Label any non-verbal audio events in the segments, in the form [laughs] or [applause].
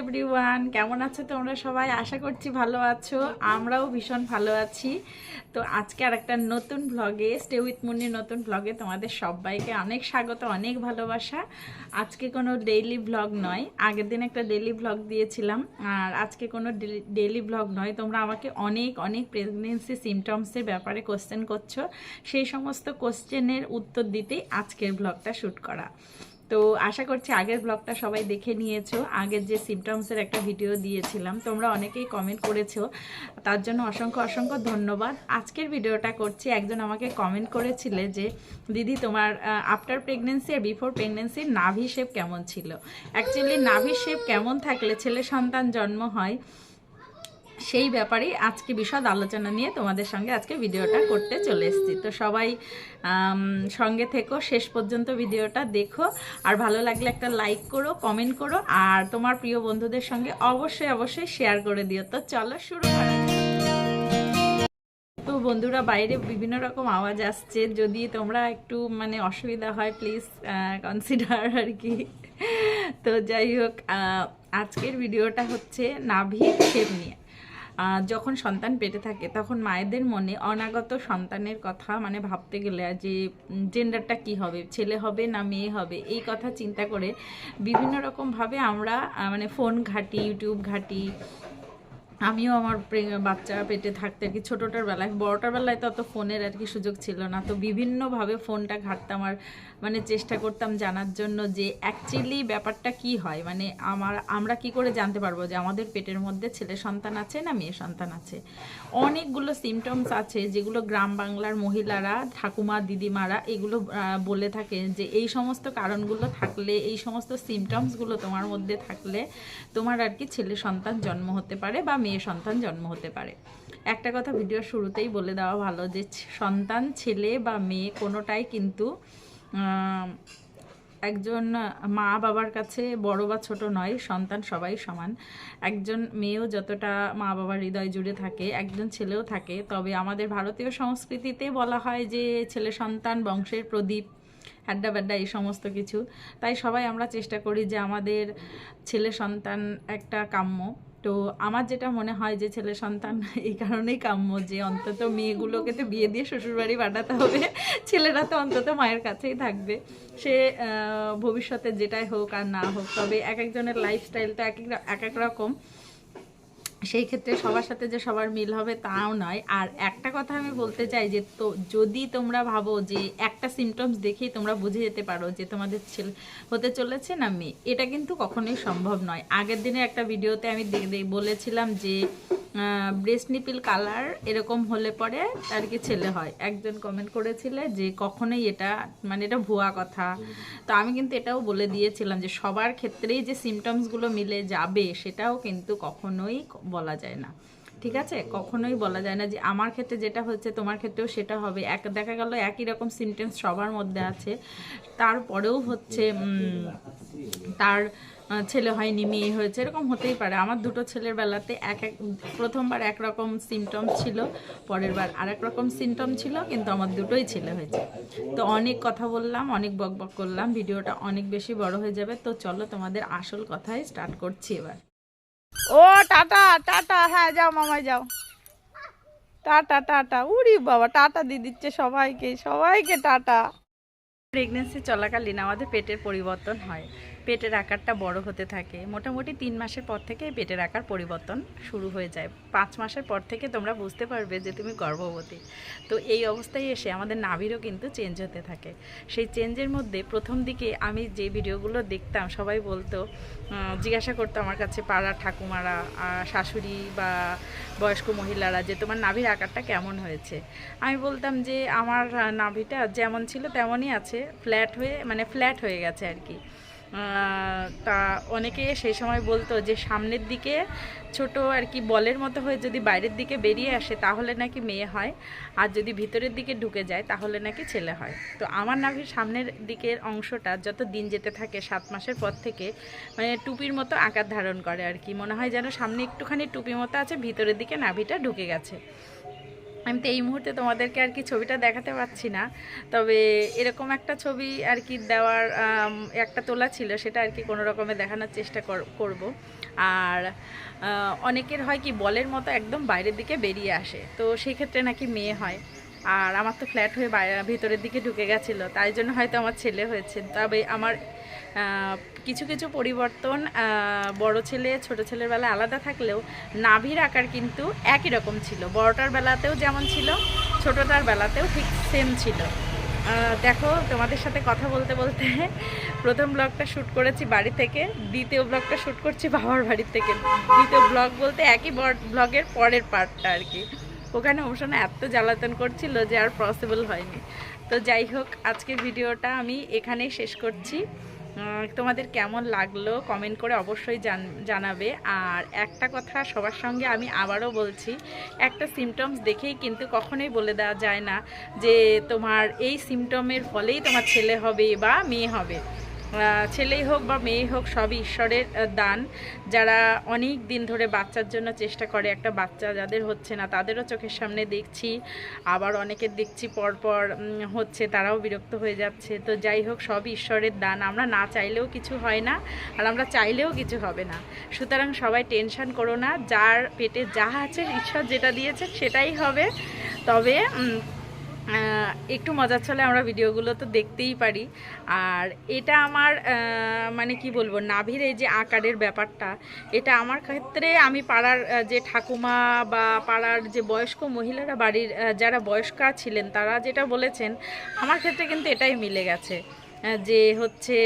Everyone, কেমন আছো তোমরা সবাই? আশা করছি ভালো আছো। আমরাও ভীষণ ভালো আছি। তো আজকে আর একটা নতুন ভ্লগে স্টে উইথ মুন্নির নতুন ভ্লগে তোমাদের সবাইকে অনেক স্বাগত, অনেক ভালোবাসা। আজকে কোনো ডেইলি ভ্লগ নয়, আগের দিন একটা ডেইলি ভ্লগ দিয়েছিলাম। আর আজকে কোনো ডেইলি ভ্লগ নয়। তোমরা আমাকে অনেক অনেক প্রেগনেন্সি সিমটমসের ব্যাপারে কোশ্চেন করছ। সেই সমস্ত কোশ্চেনের উত্তর দিতেই আজকের ভ্লগটা শ্যুট করা। তো আশা করছি আগের ব্লগটা সবাই দেখে নিয়েছো। আগের যে সিমটমসের একটা ভিডিও দিয়েছিলাম, তোমরা অনেকেই কমেন্ট করেছ। তার জন্য অসংখ্য অসংখ্য ধন্যবাদ। আজকের ভিডিওটা করছি, একজন আমাকে কমেন্ট করেছিলে যে, দিদি, তোমার আফটার প্রেগনেন্সি আর বিফোর প্রেগনেন্সির নাভি শেপ কেমন ছিল? অ্যাকচুয়ালি নাভি শেপ কেমন থাকলে ছেলে সন্তান জন্ম হয়? সেই ব্যাপারে আজকে বিশদ আলোচনা নিয়ে তোমাদের সঙ্গে আজকে ভিডিওটা করতে চলে এসেছি। তো সবাই সঙ্গে থেকো, শেষ পর্যন্ত ভিডিওটা দেখো। আর ভালো লাগলে একটা লাইক করো, কমেন্ট করো, আর তোমার প্রিয় বন্ধুদের সঙ্গে অবশ্যই অবশ্যই শেয়ার করে দিও। তো চলো শুরু করা তো বন্ধুরা, বাইরে বিভিন্ন রকম আওয়াজ আসছে। যদি তোমরা একটু মানে অসুবিধা হয় প্লিজ কনসিডার আর কি। তো যাই হোক আজকের ভিডিওটা হচ্ছে নাভি শেপ নিয়ে। যখন সন্তান পেটে থাকে, তখন মায়েদের মনে অনাগত সন্তানের কথা মানে ভাবতে গেলে যে জেন্ডারটা কি হবে? ছেলে হবে না মেয়ে হবে? এই কথা চিন্তা করে বিভিন্ন রকমভাবে আমরা মানে ফোন ঘাটি ইউটিউব ঘাঁটি আমিও আমার বাচ্চা পেটে থাকতে আর কি ছোটোটার বেলায়, বড়টার বেলায় তো অত ফোনের আর কি সুযোগ ছিল না। তো বিভিন্নভাবে ফোনটা ঘাটতাম আর মানে চেষ্টা করতাম জানার জন্য যে অ্যাকচুয়ালি ব্যাপারটা কি হয়? মানে আমার, আমরা কি করে জানতে পারব যে আমাদের পেটের মধ্যে ছেলে সন্তান আছে না মেয়ে সন্তান আছে? অনেকগুলো সিমটমস আছে যেগুলো গ্রাম বাংলার মহিলারা, ঠাকুমা, দিদিমারা এগুলো বলে থাকে যে এই সমস্ত কারণগুলো থাকলে, এই সমস্ত সিমটমসগুলো তোমার মধ্যে থাকলে তোমার আর কি ছেলে সন্তান জন্ম হতে পারে বা মেয়ে সন্তান জন্ম হতে পারে। একটা কথা ভিডিও শুরুতেই বলে দেওয়া ভালো যে, সন্তান, ছেলে বা মেয়ে কোনোটাই কিন্তু একজন মা বাবার কাছে বড় বা ছোট নয়, সন্তান সবাই সমান। একজন মেয়েও যতটা মা বাবার হৃদয় জুড়ে থাকে, একজন ছেলেও থাকে। তবে আমাদের ভারতীয় সংস্কৃতিতে বলা হয় যে, ছেলে সন্তান, বংশের প্রদীপ, হ্যাড্ডা ব্যাড্ডা এই সমস্ত কিছু। তাই সবাই আমরা চেষ্টা করি যে আমাদের ছেলে সন্তান একটা কাম্য। তো আমার যেটা মনে হয় যে ছেলে সন্তান [laughs] এই কারণেই কাম্য যে অন্তত মেয়েগুলোকে তো বিয়ে দিয়ে শ্বশুরবাড়ি পাঠাতে হবে। [laughs] ছেলেরা তো অন্তত মায়ের কাছেই থাকবে। সে ভবিষ্যতে যেটাই হোক আর না হোক, তবে এক একজনের লাইফস্টাইল তো এক এক এক এক রকম। সেই ক্ষেত্রে সবার সাথে যে সবার মিল হবে তাও নয়। আর একটা কথা আমি বলতে চাই যে, তো যদি তোমরা ভাবো যে একটা সিমটমস দেখেই তোমরা বুঝে যেতে পারো যে তোমাদের ছেলে হতে চলেছে না মেয়ে, এটা কিন্তু কখনোই সম্ভব নয়। আগের দিনে একটা ভিডিওতে আমি বলেছিলাম যে ব্রেস্ট নিপিল কালার এরকম হলে পরে আর কি ছেলে হয়। একজন কমেন্ট করেছিলে যে কখনোই এটা মানে এটা ভুয়া কথা। তো আমি কিন্তু এটাও বলে দিয়েছিলাম যে সবার ক্ষেত্রেই যে সিমটমসগুলো মিলে যাবে সেটাও কিন্তু কখনোই বলা যায় না। ঠিক আছে? কখনোই বলা যায় না যে আমার ক্ষেত্রে যেটা হচ্ছে তোমার ক্ষেত্রেও সেটা হবে। এক, দেখা গেল একই রকম সিমটমস সবার মধ্যে আছে। তারপরেও হচ্ছে তার ছেলে হয়নি, মেয়ে হয়েছে, এরকম হতেই পারে। আমার দুটো ছেলের বেলাতে এক এক প্রথমবার একরকম সিমটম ছিল পরের বার আরেক রকম সিমটম ছিল, কিন্তু আমার দুটোই ছেলে হয়েছে। তো অনেক কথা বললাম, অনেক বক বক করলাম, ভিডিওটা অনেক বেশি বড় হয়ে যাবে। তো চলো তোমাদের আসল কথাই স্টার্ট করছি এবার। ও, টাটা টাটা হ্যাঁ যাও মামাই, যাও। টাটা টাটা উরি বাবা, টাটা দিয়ে দিচ্ছে সবাইকে সবাইকে টাটা। প্রেগনেন্সি চলাকালীন আমাদের পেটের পরিবর্তন হয়। পেটের আকারটা বড় হতে থাকে। মোটামুটি তিন মাসের পর থেকে পেটের আকার পরিবর্তন শুরু হয়ে যায়। পাঁচ মাসের পর থেকে তোমরা বুঝতে পারবে যে তুমি গর্ভবতী। তো এই অবস্থায় এসে আমাদের নাভিরও কিন্তু চেঞ্জ হতে থাকে। সেই চেঞ্জের মধ্যে প্রথম দিকে আমি যে ভিডিওগুলো দেখতাম, সবাই বলতো জিজ্ঞাসা করতো আমার কাছে, পাড়া ঠাকুমারা শাশুড়ি বা বয়স্ক মহিলারা, যে তোমার নাভির আকারটা কেমন হয়েছে? আমি বলতাম যে, আমার নাভিটা যেমন ছিল তেমনই আছে ফ্ল্যাট হয়ে মানে ফ্ল্যাট হয়ে গেছে আর কি। তা অনেকে সেই সময় বলতো যে সামনের দিকে ছোট আর কি বলের মতো হয়ে যদি বাইরের দিকে বেরিয়ে আসে, তাহলে নাকি মেয়ে হয়। আর যদি ভিতরের দিকে ঢুকে যায়, তাহলে নাকি ছেলে হয়। তো আমার নাভির সামনের দিকের অংশটা যত দিন যেতে থাকে, সাত মাসের পর থেকে মানে টুপির মতো আকার ধারণ করে আর কি। মনে হয় যেন সামনে একটুখানি টুপি মতো আছে, ভিতরের দিকে নাভিটা ঢুকে গেছে। আমি তো এই মুহূর্তে তোমাদেরকে আর কি ছবিটা দেখাতে পারছি না, তবে এরকম একটা ছবি আর কি দেওয়ার একটা তোলা ছিল, সেটা আর কি কোনো রকমে দেখানোর চেষ্টা কর- করব। আর অনেকের হয় কি বলের মতো একদম বাইরের দিকে বেরিয়ে আসে, তো সেই ক্ষেত্রে নাকি মেয়ে হয়। আর আমার তো ফ্ল্যাট হয়ে ভিতরের দিকে ঢুকে গেছিল, তাই জন্য হয়তো আমার ছেলে হয়েছে, তবে আমার কিছু কিছু পরিবর্তন বড় ছেলে, ছোট ছেলের বেলা আলাদা থাকলেও নাভির আকার কিন্তু একই রকম ছিল। বড়টার বেলাতেও যেমন ছিল, ছোটটার বেলাতেও ঠিক সেম ছিল। দেখো, তোমাদের সাথে কথা বলতে বলতে প্রথম ব্লগটা শ্যুট করেছি বাড়ি থেকে, দ্বিতীয় ব্লগটা শ্যুট করছি বাবার বাড়ি থেকে। দ্বিতীয় ব্লগ বলতে একই ব্লগের পরের পার্টটা আর কি। ওখানে অবসনে এত জ্বালাতন করছিল যে আর পসিবল হয়নি। তো যাই হোক, আজকের ভিডিওটা আমি এখানেই শেষ করছি। তোমাদের কেমন লাগল কমেন্ট করে অবশ্যই জান- জানাবে। আর একটা কথা সবার সঙ্গে আমি আবারও বলছি, একটা সিমটমস দেখেই কিন্তু কখনোই বলে দেওয়া যায় না যে তোমার এই সিমটমের ফলেই তোমার ছেলে হবে বা মেয়ে হবে। ছেলেই হোক বা মেয়ে হোক, সবই ঈশ্বরের দান। যারা অনেক দিন ধরে বাচ্চার জন্য চেষ্টা করে, একটা বাচ্চা যাদের হচ্ছে না, তাদেরও চোখের সামনে দেখছি। আবার অনেকের দেখছি পরপর হচ্ছে তারাও বিরক্ত হয়ে যাচ্ছে। তো যাই হোক, সবই ঈশ্বরের দান। আমরা না চাইলেও কিছু হয় না, আর আমরা চাইলেও কিছু হবে না। সুতরাং সবাই টেনশন করো না, যার পেটে যা আছে, ঈশ্বর যেটা দিয়েছে সেটাই হবে। তবে একটু মজার ছলে আমরা ভিডিওগুলো তো দেখতেই পারি। আর এটা আমার মানে কি বলব, নাভির এই যে আকারের ব্যাপারটা, এটা আমার ক্ষেত্রে আমি পাড়ার যে ঠাকুমা বা পাড়ার যে বয়স্ক মহিলারা বাড়ির যারা বয়স্কা ছিলেন, তারা যেটা বলেছেন, আমার ক্ষেত্রে কিন্তু এটাই মিলে গেছে। যে হচ্ছে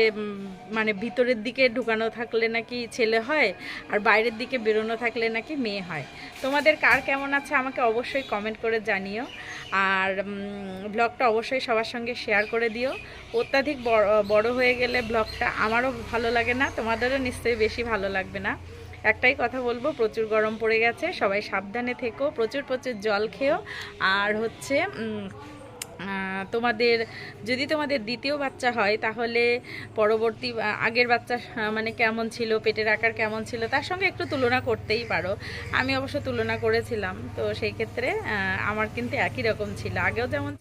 মানে ভিতরের দিকে ঢুকানো থাকলে নাকি ছেলে হয় আর বাইরের দিকে বেরোনো থাকলে নাকি মেয়ে হয়। তোমাদের কার কেমন আছে আমাকে অবশ্যই কমেন্ট করে জানিও। আর ব্লগটা অবশ্যই সবার সঙ্গে শেয়ার করে দিও। অত্যাধিক বড় হয়ে গেলে ব্লগটা আমারও ভালো লাগে না, তোমাদেরও নিশ্চয়ই বেশি ভালো লাগবে না। একটাই কথা বলব, প্রচুর গরম পড়ে গেছে, সবাই সাবধানে থেকো, প্রচুর প্রচুর জল খেও। আর হচ্ছে তোমাদের, যদি তোমাদের দ্বিতীয় বাচ্চা হয়, তাহলে পরবর্তী আগের বাচ্চা মানে কেমন ছিল, পেটের আকার কেমন ছিল, তার সঙ্গে একটু তুলনা করতেই পারো। আমি অবশ্য তুলনা করেছিলাম, তো সেই ক্ষেত্রে আমার কিন্তু একই রকম ছিল। আগেও যেমন